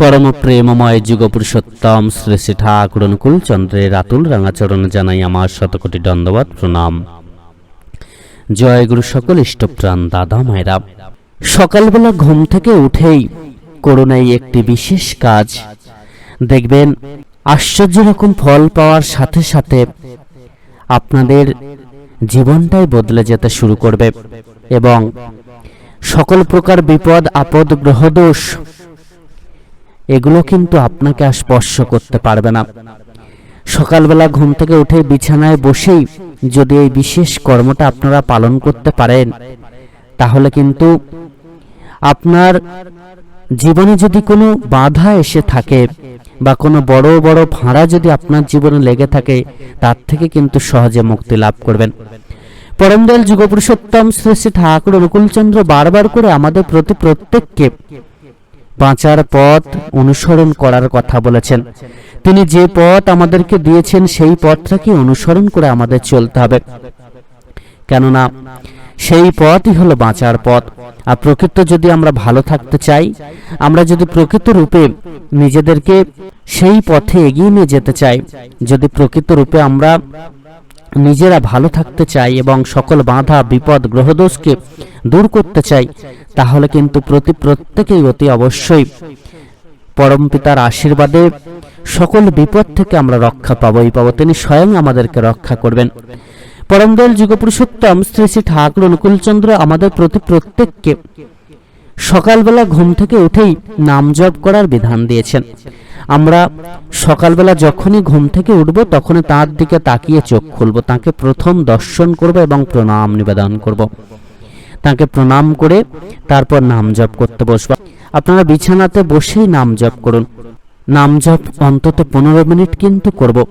পরম প্রেমময় যুগ পুরুষোত্তম শ্রী শ্রী ঠাকুর অনুকূল চন্দ্রের আতুল রাঙাচরণ জানাই আমার শতকোটি দণ্ডবাদ প্রণাম। জয় গুরু সকল ইষ্টপ্রাণ, দাদা মায়েরা। সকালবেলা ঘুম থেকে উঠেই করুন এই একটি বিশেষ কাজ। দেখবেন, আশ্চর্য রকম ফল পাওয়ার সাথে সাথে আপনাদের জীবনটাই বদলে যেতে শুরু করবে এবং সকল প্রকার বিপদ, আপদ গ্রহদোষ এগুলো কিন্তু আপনাকে আর স্পর্শ করতে পারবে না। সকালবেলা ঘুম থেকে উঠে বিছানায় বসেই যদি এই বিশেষ কর্মটা আপনারা পালন করতে পারেন, তাহলে কিন্তু আপনার জীবনে যদি কোনো বাধা এসে থাকে বা কোনো বড় বড় ভাঁড়া যদি আপনার জীবনে লেগে থাকে, তার থেকে কিন্তু সহজে মুক্তি লাভ করবেন। পরমদয়াল যুগপুরুষোত্তম শ্রী শ্রী ঠাকুর অনুকূলচন্দ্র বারবার করে আমাদের প্রতি প্রত্যেককে বাঁচার পথ অনুসরণ করার কথা বলেছেন। তিনি যে পথ আমাদেরকে দিয়েছেন, সেই পথটাকে অনুসরণ করে আমাদের চলতে হবে। কেননা, সেই পথই হলো বাঁচার পথ। আর প্রকৃত যদি আমরা ভালো থাকতে চাই, আমরা যদি প্রকৃত রূপে নিজেদেরকে সেই পথে এগিয়ে নিয়ে যেতে চাই, যদি প্রকৃত রূপে আমরা নিজেরা ভালো থাকতে চাই এবং সকল বাধা, বিপদ, গ্রহদোষকে দূর করতে চাই, তাহলে কিন্তু প্রতি প্রত্যেকেই অতি অবশ্যই পরম পিতার আশীর্বাদে সকল বিপদ থেকে আমরা রক্ষা পাবই পাবো, তিনি স্বয়ং আমাদেরকে রক্ষা করবেন। পরমদয়াল যুগপুরুষোত্তম শ্রী শ্রী ঠাকুর অনুকূলচন্দ্র আমাদের প্রতি প্রত্যেককে সকালবেলা ঘুম থেকে উঠেই নাম জপ করার বিধান দিয়েছেন। আমরা সকালবেলা যখনই ঘুম থেকে উঠব, তখনই তার দিকে তাকিয়ে চোখ খুলব। তাকে প্রথম দর্শন করব এবং প্রণাম নিবেদন করব। তাকে প্রণাম করে তারপর নাম জপ করতে বসব। আপনারা বিছানাতে বসেই নাম জপ করুন। নাম জপ অন্তত পনেরো মিনিট কিন্তু করব।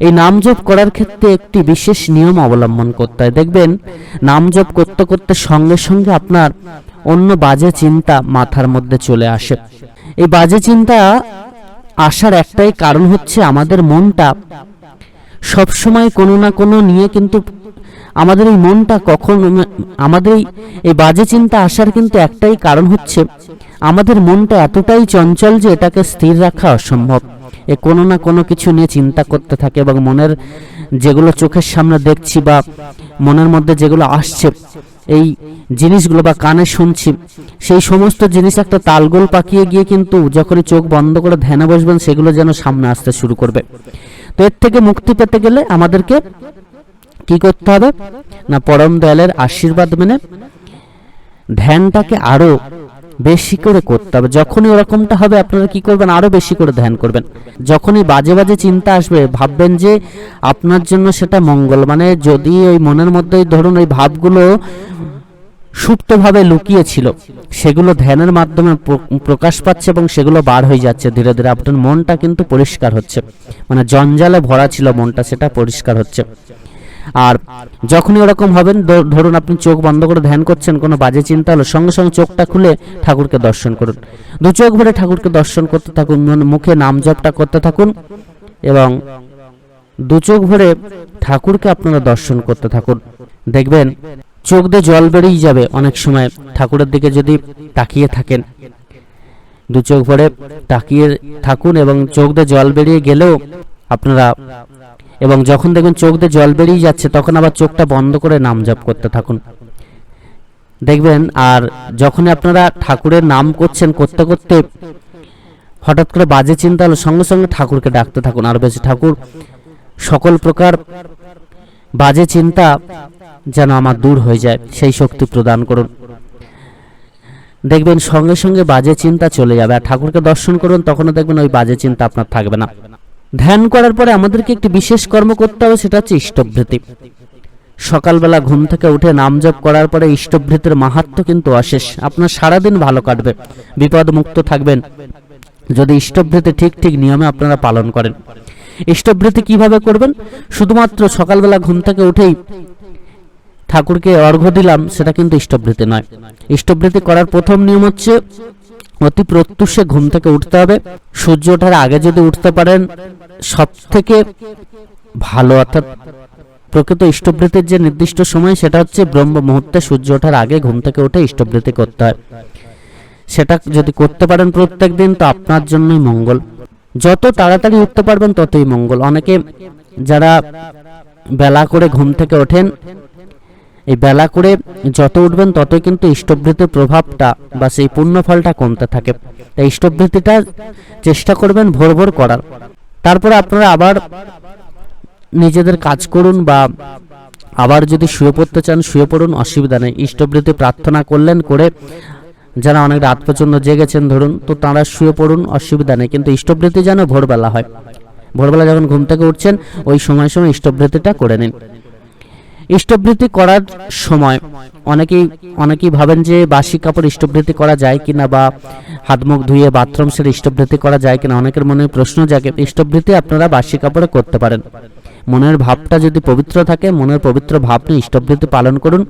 এই নাম জপ করার ক্ষেত্রে একটি বিশেষ নিয়ম অবলম্বন করতে হয়। দেখবেন, নাম জপ করতে করতে সঙ্গে সঙ্গে আপনার অন্য বাজে চিন্তা মাথার মধ্যে চলে আসে। এই বাজে চিন্তা আসার একটাই কারণ হচ্ছে আমাদের মনটা। সবসময় কোনো না কোনো নিয়ে কিন্তু আমাদের এই মনটা কখন, আমাদের এই- বাজে চিন্তা আসার কিন্তু একটাই কারণ হচ্ছে আমাদের মনটা এতটাই চঞ্চল যে এটাকে স্থির রাখা অসম্ভব। এ কোনো না কোনো কিছু নিয়ে চিন্তা করতে থাকে এবং মনের যেগুলো চোখের সামনে দেখছি বা মনের মধ্যে যেগুলো আসছে এই জিনিসগুলো বা কানে শুনছি, সেই সমস্ত জিনিস একটা তালগোল পাকিয়ে গিয়ে কিন্তু যখনই চোখ বন্ধ করে ধ্যানে বসবেন, সেগুলো যেন সামনে আসতে শুরু করবে। তো এর থেকে মুক্তি পেতে গেলে আমাদেরকে কি করতে হবে? না, পরম দয়ালের আশীর্বাদ মেনে ধ্যানটাকে আরও বেশি করে করতে হবে। যখনই ওরকমটা হবে, আপনারা কি করবেন? আরও বেশি করে ধ্যান করবেন। যখনই বাজে বাজে চিন্তা আসবে, ভাববেন যে আপনার জন্য সেটা মঙ্গল। মানে যদি ওই মনের মধ্যে ধরুন ওই ভাবগুলো সুপ্তভাবে লুকিয়ে ছিল, সেগুলো ধ্যানের মাধ্যমে প্রকাশ পাচ্ছে এবং সেগুলো বার হয়ে যাচ্ছে ধীরে ধীরে। আপনার মনটা কিন্তু পরিষ্কার হচ্ছে। মানে জঞ্জালে ভরা ছিল মনটা, সেটা পরিষ্কার হচ্ছে। আর যখনই ওরকম হবেন ধরুন আপনি চোখ বন্ধ করে ধ্যান করছেন, কোনো বাজে চিন্তা হলো, সঙ্গে সঙ্গে চোখটা খুলে ঠাকুরকে দর্শন করুন। দু চোখ ভরে ঠাকুরকে দর্শন করতে থাকুন মুখে নাম জপটা করতে থাকুন এবং দু চোখ ভরে ঠাকুরকে আপনারা দর্শন করতে থাকুন। দেখবেন চোখ দিয়ে জল বেরিয়ে যাবে অনেক সময় ঠাকুরের দিকে যদি তাকিয়ে থাকেন। দু চোখ ভরে তাকিয়ে থাকুন এবং চোখ দিয়ে জল বেরিয়ে গেলেও আপনারা এবং যখন দেখবেন চোখ দিয়ে জল বেরিয়ে যাচ্ছে, তখন আবার চোখটা বন্ধ করে নাম জপ করতে থাকুন। দেখবেন, আর যখন আপনারা ঠাকুরের নাম করছেন করতে করতে হঠাৎ করে বাজে চিন্তা হলো, সঙ্গে সঙ্গে ঠাকুরকে ডাকতে থাকুন। আর বেশি ঠাকুর, সকল প্রকার বাজে চিন্তা যেন আমার দূর হয়ে যায়, সেই শক্তি প্রদান করুন। দেখবেন, সঙ্গে সঙ্গে বাজে চিন্তা চলে যাবে। আর ঠাকুরকে দর্শন করুন, তখনও দেখবেন ওই বাজে চিন্তা আপনার থাকবে না। ধ্যান করার পরে আমাদেরকে একটি বিশেষ কর্ম করতে হবে, সেটা হচ্ছে ইষ্টভৃতি। সকালবেলা ঘুম থেকে উঠে নাম জপ করার পরে ইষ্টভৃতির মাহাত্ম কিন্তু অশেষ। আপনার সারাদিন ভালো কাটবে বিপদ মুক্ত থাকবেন। যদি ইষ্টভৃতি ঠিক ঠিক নিয়মে আপনারা পালন করেন। ইষ্টভৃতি কীভাবে করবেন? শুধুমাত্র সকালবেলা ঘুম থেকে উঠেই ঠাকুরকে অর্ঘ্য দিলাম, সেটা কিন্তু ইষ্টভৃতি নয়। ইষ্টভৃতি করার প্রথম নিয়ম হচ্ছে অতি প্রত্যুষে ঘুম থেকে উঠতে হবে। সূর্য ওঠার আগে যদি উঠতে পারেন সব থেকে ভালো, অর্থাৎ প্রকৃত ইষ্টবৃত্তির যে নির্দিষ্ট সময়, সেটা হচ্ছে ব্রহ্ম মুহূর্তে সূর্য ওঠার আগে ঘুম থেকে উঠে ইষ্টবৃত্তি করতে হয়। সেটা যদি করতে পারেন প্রত্যেক দিন, তো আপনার জন্যই মঙ্গল। যত তাড়াতাড়ি উঠতে পারবেন, ততই মঙ্গল। অনেকে যারা বেলা করে ঘুম থেকে ওঠেন এই বেলা করে যত উঠবেন ততই কিন্তু ইষ্টবৃত্তির প্রভাবটা বা সেই পুণ্যফলটা কমতে থাকে। তাই ইষ্টবৃত্তিটা চেষ্টা করবেন ভোর ভোর করার। তারপরে আপনারা আবার নিজেদের কাজ করুন বা আবার যদি শুয়ে পড়তে চান শুয়ে পড়ুন, অসুবিধা নেই। ইষ্টবৃত্তি প্রার্থনা করলেন করে যারা অনেক রাত পর্যন্ত জেগেছেন ধরুন, তো তারা শুয়ে পড়ুন, অসুবিধা নেই। কিন্তু ইষ্টবৃত্তি যেন ভোরবেলা হয়। ভোরবেলা যখন ঘুম থেকে উঠছেন, ওই সময় সময় ইষ্টবৃত্তিটা করে নিন। ইষ্টবৃত্তি করার সময় অনেকেই অনেকেই ভাবেন যে বাসি কাপড় ইষ্টবৃত্তি করা যায় কিনা বা হাত মুখ ধুয়ে বাথরুম সেরে ইষ্টবৃত্তি করা যায় কিনা। অনেকের মনে প্রশ্ন জাগে, ইষ্টবৃত্তি আপনারা বাসি কাপড়ে করতে পারেন। মনের ভাবটা যদি পবিত্র থাকে, মনের পবিত্র ভাব নিয়ে ইষ্টবৃত্তি পালন করুন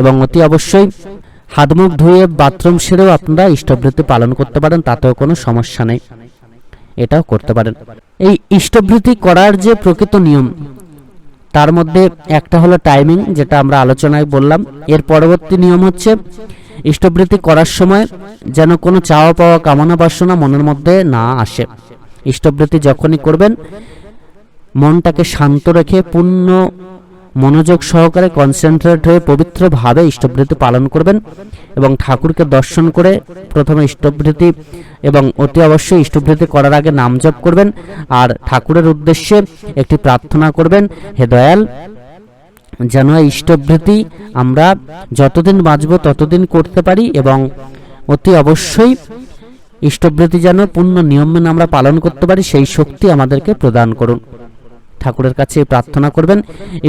এবং অতি অবশ্যই হাত মুখ ধুয়ে বাথরুম সেরেও আপনারা ইষ্টবৃত্তি পালন করতে পারেন, তাতেও কোনো সমস্যা নেই। এটাও করতে পারেন। এই ইষ্টবৃত্তি করার যে প্রকৃত নিয়ম তার মধ্যে একটা হলো টাইমিং যেটা আমরা আলোচনায় বললাম। এর পরবর্তী নিয়ম হচ্ছে ইষ্টবৃত্তি করার সময় যেন কোনো চাওয়া পাওয়া, কামনা বাসনা মনের মধ্যে না আসে। ইষ্টবৃত্তি যখনই করবেন, মনটাকে শান্ত রেখে পূর্ণ মনোযোগ সহকারে কনসেন্ট্রেট হয়ে পবিত্রভাবে ইষ্টবৃত্তি পালন করবেন এবং ঠাকুরকে দর্শন করে প্রথমে ইষ্টবৃত্তি এবং অতি অবশ্যই ইষ্টবৃত্তি করার আগে নাম জপ করবেন আর ঠাকুরের উদ্দেশ্যে একটি প্রার্থনা করবেন, হে দয়াল, যেন ইষ্টবৃত্তি আমরা যতদিন বাঁচব ততদিন করতে পারি এবং অতি অবশ্যই ইষ্টবৃত্তি যেন পূর্ণ নিয়ম মেনে আমরা পালন করতে পারি, সেই শক্তি আমাদেরকে প্রদান করুন। ঠাকুরের কাছে প্রার্থনা করবেন।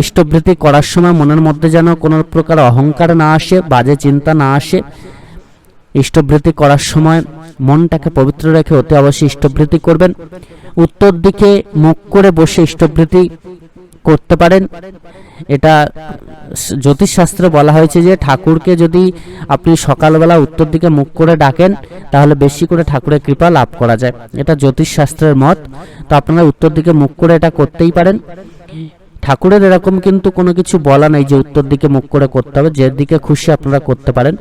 ইষ্টবৃত্তি করার সময় মনের মধ্যে যেন কোনো প্রকার অহংকার না আসে, বাজে চিন্তা না আসে। ইষ্টবৃত্তি করার সময় মনটাকে পবিত্র রেখে অতি অবশ্যই ইষ্টবৃত্তি করবেন। উত্তর দিকে মুখ করে বসে ইষ্টবৃত্তি করতে পারেন। এটা জ্যোতিষশাস্ত্রে বলা হয়েছে যে ঠাকুরকে যদি আপনি সকালবেলা উত্তর দিকে মুখ করে ডাকেন, তাহলে বেশি করে ঠাকুরের কৃপা লাভ করা যায়। এটা জ্যোতিষশাস্ত্রের মত। তো আপনারা উত্তর দিকে মুখ করে এটা করতেই পারেন। ঠাকুরের এরকম কিন্তু কোনো কিছু বলা নাই যে উত্তর দিকে মুখ করে করতে হবে। যে দিকে খুশি আপনারা করতে পারেন।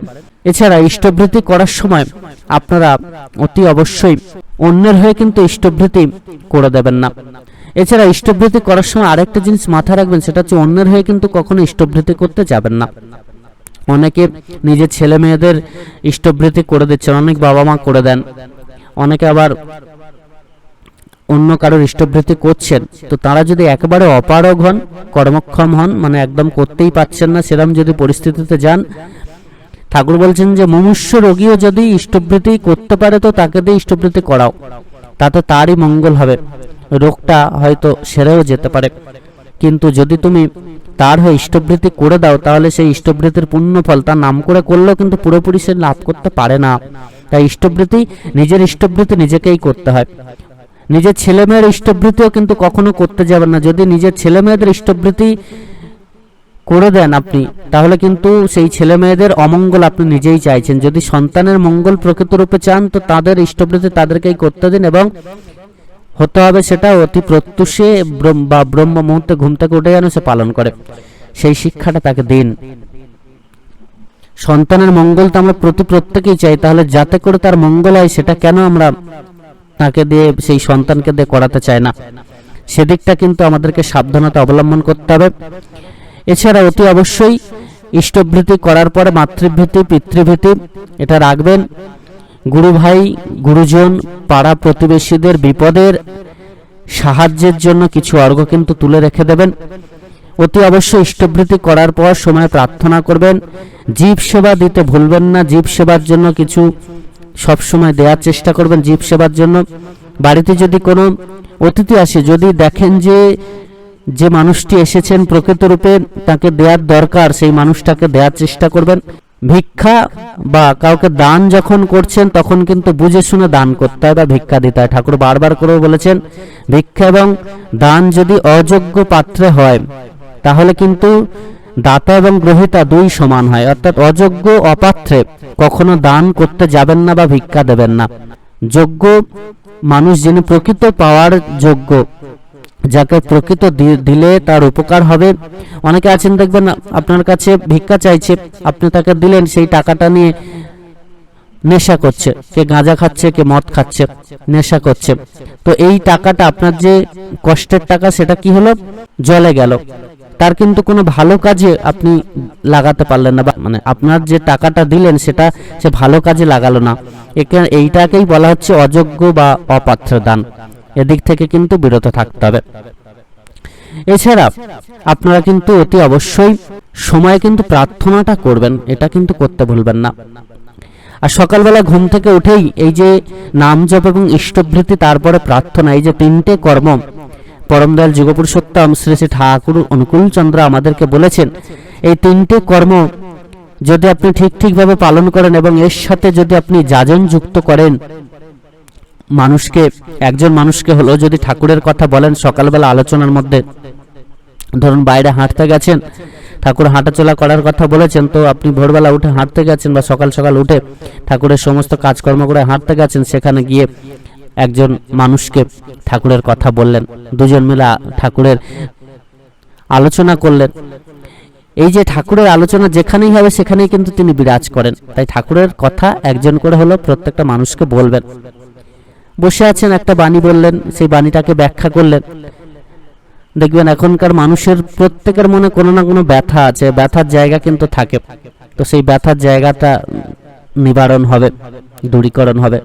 এছাড়া ইষ্টবৃত্তি করার সময় আপনারা অতি অবশ্যই অন্যের হয়ে কিন্তু ইষ্টবৃত্তি করে দেবেন না। এছাড়া ইষ্টবৃত্তি করার সময় আরেকটা জিনিস মাথায় রাখবেন, সেটা হচ্ছে অন্যের হয়ে কিন্তু কখনো ইষ্টভৃতি করতে যাবেন না। অনেকে নিজের ছেলে মেয়েদের ইষ্টবৃত্তি করে দিচ্ছেন, অনেক বাবা মা করে দেন। অনেকে আবার অন্য কারোর ইষ্টবৃত্তি করছেন, তো তারা যদি একেবারে অপারগ হন, কর্মক্ষম হন মানে একদম করতেই পাচ্ছেন না সেরকম যদি পরিস্থিতিতে যান, ঠাকুর বলছেন যে, মুমূর্ষ রোগীও যদি ইষ্টবৃত্তি করতে পারে, তো তাকে দিয়ে ইষ্টভৃতি করাও। তাতে তারই মঙ্গল হবে। রোগটা হয়তো সেরেও যেতে পারে। কিন্তু যদি তুমি তার হয়ে ইষ্টবৃত্তি করে দাও, তাহলে সেই ইষ্টবৃত্তির পুণ্য ফল তার নাম করে করলেও কিন্তু পুরোপুরি সে লাভ করতে পারে না। তাই ইষ্টবৃত্তি, নিজের ইষ্টবৃত্তি নিজেকেই করতে হয়। নিজের ছেলেমেয়ের ইষ্টবৃত্তিও কিন্তু কখনো করতে যাবেন না। যদি নিজের ছেলেমেয়েদের ইষ্টবৃত্তি করে দেন আপনি, তাহলে কিন্তু সেই ছেলে মেয়েদের অমঙ্গল আপনি নিজেই চাইছেন। যদি সন্তানের মঙ্গল প্রকৃত রূপে চান, তো তাদের ইষ্টবৃত্তি তাদেরকেই করতে দিন এবং হতে হবে সেটা অতি প্রত্যুষে বা ব্রহ্ম মুহূর্তে ঘুম থেকে উঠে যেন সে পালন করে। সেই শিক্ষাটা তাকে দিন। সন্তানের মঙ্গল তো আমরা প্রতি প্রত্যেকেই চাই, তাহলে যাতে করে তার মঙ্গল হয় সেটা কেন আমরা তাকে দিয়ে সেই সন্তানকে দিয়ে করাতে চাই না? সেদিকটা কিন্তু আমাদেরকে সাবধানতা অবলম্বন করতে হবে। এছাড়া অতি অবশ্যই ইষ্টভৃতি করার পরে মাতৃভীতি, পিতৃভীতি এটা রাখবেন। গুরু ভাই গুরুজন, পাড়া প্রতিবেশীদের বিপদের সাহায্যের জন্য কিছু অর্ঘ কিন্তু তুলে রেখে দেবেন। অতি অবশ্যই ইষ্টবৃত্তি করার পর সময় প্রার্থনা করবেন। জীব সেবা দিতে ভুলবেন না। জীব সেবার জন্য কিছু সব সময় দেওয়ার চেষ্টা করবেন জীব সেবার জন্য। বাড়িতে যদি কোনো অতিথি আসে, যদি দেখেন যে যে মানুষটি এসেছেন প্রকৃত রূপে, তাকে দেওয়ার দরকার, সেই মানুষটাকে দেওয়ার চেষ্টা করবেন। ভিক্ষা বা কাউকে দান যখন করছেন, তখন কিন্তু বুঝে শুনে দান করতে হয় বা ভিক্ষা দিতে হয়। ঠাকুর বারবার করে বলেছেন, ভিক্ষা এবং দান যদি অযোগ্য পাত্রে হয়, তাহলে কিন্তু দাতা এবং গ্রহিতা দুই সমান হয়। অর্থাৎ অযোগ্য অপাত্রে কখনো দান করতে যাবেন না বা ভিক্ষা দেবেন না। যোগ্য মানুষ যিনি প্রকৃত পাওয়ার যোগ্য যাকে প্রকৃত দিলে তার উপকার হবে। অনেকে আছেন দেখবেন, আপনার কাছে ভিক্ষা চাইছে, আপনি তাকে দিলেন, সেই টাকাটা নিয়ে নেশা করছে। কে গাঁজা খাচ্ছে, কে মদ খাচ্ছে, নেশা করছে। তো এই টাকাটা আপনার যে কষ্টের টাকা, সেটা কি হলো? জলে গেল। তার কিন্তু কোনো ভালো কাজে আপনি লাগাতে পারলেন না মানে আপনার যে টাকাটা দিলেন, সেটা সে ভালো কাজে লাগালো না। একে, এইটাকেই বলা হচ্ছে অযোগ্য বা অপাত্র দান এদিক থেকে কিন্তু বিরত থাকতে হবে। এছাড়া আপনারা কিন্তু অতি অবশ্যই সময় কিন্তু প্রার্থনাটা করবেন, এটা কিন্তু করতে ভুলবেন না। আর সকালবেলা ঘুম থেকে উঠেই এই যে নাম জপ এবং ইষ্টভৃতি, তারপরে প্রার্থনা, এই যে তিনটে কর্ম, পরমদয়াল যুগপুরুষোত্তম শ্রী শ্রী ঠাকুর অনুকূল চন্দ্র আমাদেরকে বলেছেন, এই তিনটে কর্ম যদি আপনি ঠিক ঠিকভাবে পালন করেন এবং এর সাথে যদি আপনি যাজন যুক্ত করেন মানুষকে, একজন মানুষকে হলো যদি ঠাকুরের কথা বলেন সকালবেলা আলোচনার মধ্যে, ধরুন বাইরে হাঁটতে গেছেন, ঠাকুর হাঁটাচলা করার কথা বলেছেন, তো আপনি ভোরবেলা উঠে হাঁটতে গেছেন বা সকাল সকাল উঠে ঠাকুরের সমস্ত কাজকর্ম করে হাঁটতে গেছেন, সেখানে গিয়ে একজন মানুষকে ঠাকুরের কথা বললেন। দুজন মিলে ঠাকুরের আলোচনা করলেন। এই যে ঠাকুরের আলোচনা যেখানেই হবে, সেখানেই কিন্তু তিনি বিরাজ করেন। তাই ঠাকুরের কথা একজন করে হলো প্রত্যেকটা মানুষকে বলবেন। বসে আছেন একটা বাণী বললেন, সেই বাণীটাকে ব্যাখ্যা করলেন। দেখবেন এখনকার মানুষের প্রত্যেকের মনে কোনো না কোনো ব্যথা আছে, ব্যথার জায়গা কিন্তু থাকে। তো সেই ব্যথার জায়গাটা নিবারণ হবে, দূরীকরণ হবে,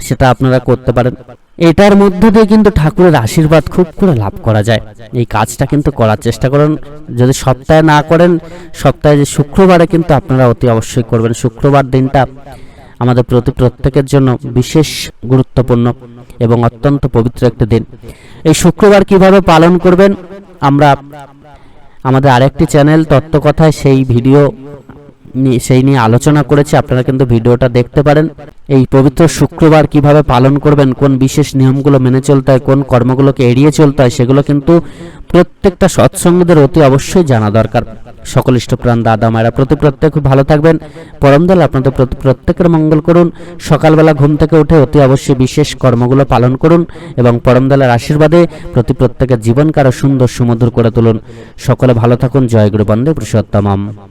সেটা আপনারা করতে পারেন। এটার মধ্য দিয়ে কিন্তু ঠাকুরের আশীর্বাদ খুব করে লাভ করা যায়। এই কাজটা কিন্তু করার চেষ্টা করেন। যদি সপ্তাহে না করেন, সপ্তাহে যে শুক্রবারে কিন্তু আপনারা অতি অবশ্যই করবেন। শুক্রবার দিনটা আমাদের প্রতি প্রত্যেকের জন্য বিশেষ গুরুত্বপূর্ণ এবং অত্যন্ত পবিত্র একটা দিন। এই শুক্রবার কীভাবে পালন করবেন? আমরা আমাদের আরেকটি চ্যানেল তত্ত্বকথায় সেই ভিডিও সেই নিয়ে আলোচনা করেছি। আপনারা কিন্তু ভিডিওটা দেখতে পারেন। এই পবিত্র শুক্রবার কীভাবে পালন করবেন, কোন বিশেষ নিয়মগুলো মেনে চলতে হয়, কোন কর্মগুলোকে এড়িয়ে চলতে হয়, সেগুলো কিন্তু প্রত্যেকটা সৎসঙ্গদের অতি অবশ্যই জানা দরকার। সকল ইষ্টপ্রাণ দাদা মায়েরা প্রতি প্রত্যেক ভালো থাকবেন। পরমদল আপনাদের প্রতি প্রত্যেকের মঙ্গল করুন। সকালবেলা ঘুম থেকে উঠে অতি অবশ্যই বিশেষ কর্মগুলো পালন করুন এবং পরমদলের আশীর্বাদে প্রতি প্রত্যেকের জীবনকে আরও সুন্দর, সুমধুর করে তুলুন। সকলে ভালো থাকুন। জয় গুরু বন্দে পুরুষোত্তমম।